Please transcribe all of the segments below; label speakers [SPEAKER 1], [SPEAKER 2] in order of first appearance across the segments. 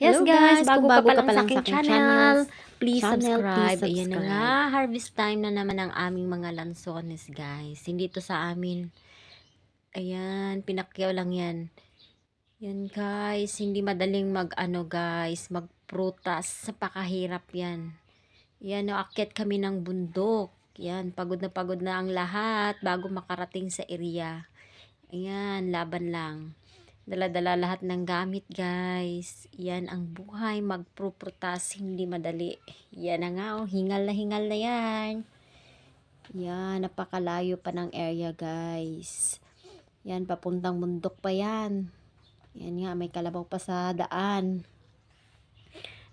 [SPEAKER 1] Yes
[SPEAKER 2] Hello
[SPEAKER 1] guys,
[SPEAKER 2] guys,
[SPEAKER 1] bago,
[SPEAKER 2] bago
[SPEAKER 1] ka pa lang
[SPEAKER 2] pa
[SPEAKER 1] sa
[SPEAKER 2] lang
[SPEAKER 1] aking
[SPEAKER 2] sa aking
[SPEAKER 1] channel,
[SPEAKER 2] channel,
[SPEAKER 1] please
[SPEAKER 2] channel,
[SPEAKER 1] subscribe.
[SPEAKER 2] please
[SPEAKER 1] Ayan na nga, harvest time na naman ang aming mga lansones guys. Hindi to sa amin. Ayan, pinakyaw lang yan. Yan guys, hindi madaling mag ano guys, magprutas. Napakahirap yan. Yan, aakyat kami ng bundok. Yan, pagod na pagod na ang lahat bago makarating sa area. Ayan, laban lang. Dala-dala lahat ng gamit, guys. Yan ang buhay. Magproprutas, hindi madali. Yan na nga, oh. Hingal na hingal na yan. Yan, napakalayo pa ng area, guys. Yan, papuntang bundok pa yan. Yan nga, may kalabaw pa sa daan.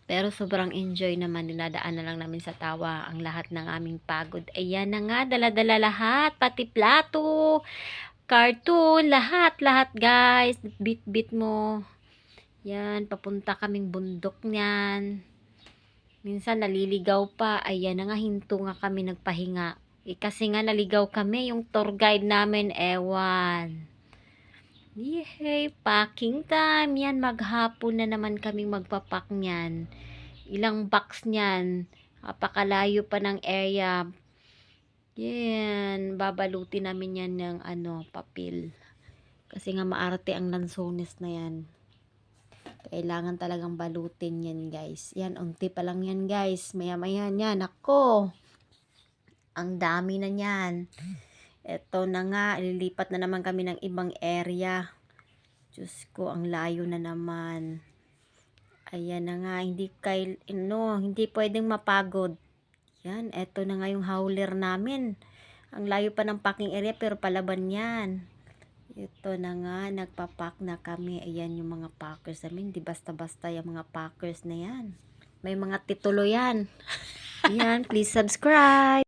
[SPEAKER 1] Pero sobrang enjoy naman, dinadaan na lang namin sa tawa ang lahat ng aming pagod. Ayan na nga, dala-dala lahat, pati plato, cartoon, lahat, lahat guys. Bit-bit mo. Yan, papunta kaming bundok niyan. Minsan naliligaw pa. Ayan na nga, hinto nga kami nagpahinga. Eh, kasi nga naligaw kami, yung tour guide namin, ewan. Yehey, packing time. Yan, maghapon na naman kaming magpapak niyan. Ilang box niyan. Apakalayo pa ng area. Yan, babalutin namin yan ng ano, papel. Kasi nga maarte ang lansones na yan. Kailangan talagang balutin yan, guys. Yan, unti pa lang yan, guys. Maya-maya yan. Ako, ang dami na yan. Eto na nga, ililipat na naman kami ng ibang area. Diyos ko, ang layo na naman. Ayan na nga, hindi kay, no, hindi pwedeng mapagod. Yan, eto na nga yung howler namin. Ang layo pa ng packing area pero palaban yan. Ito na nga, nagpapak na kami. Ayan yung mga packers namin. Di basta-basta yung mga packers na yan. May mga titulo yan. Ayan, please subscribe.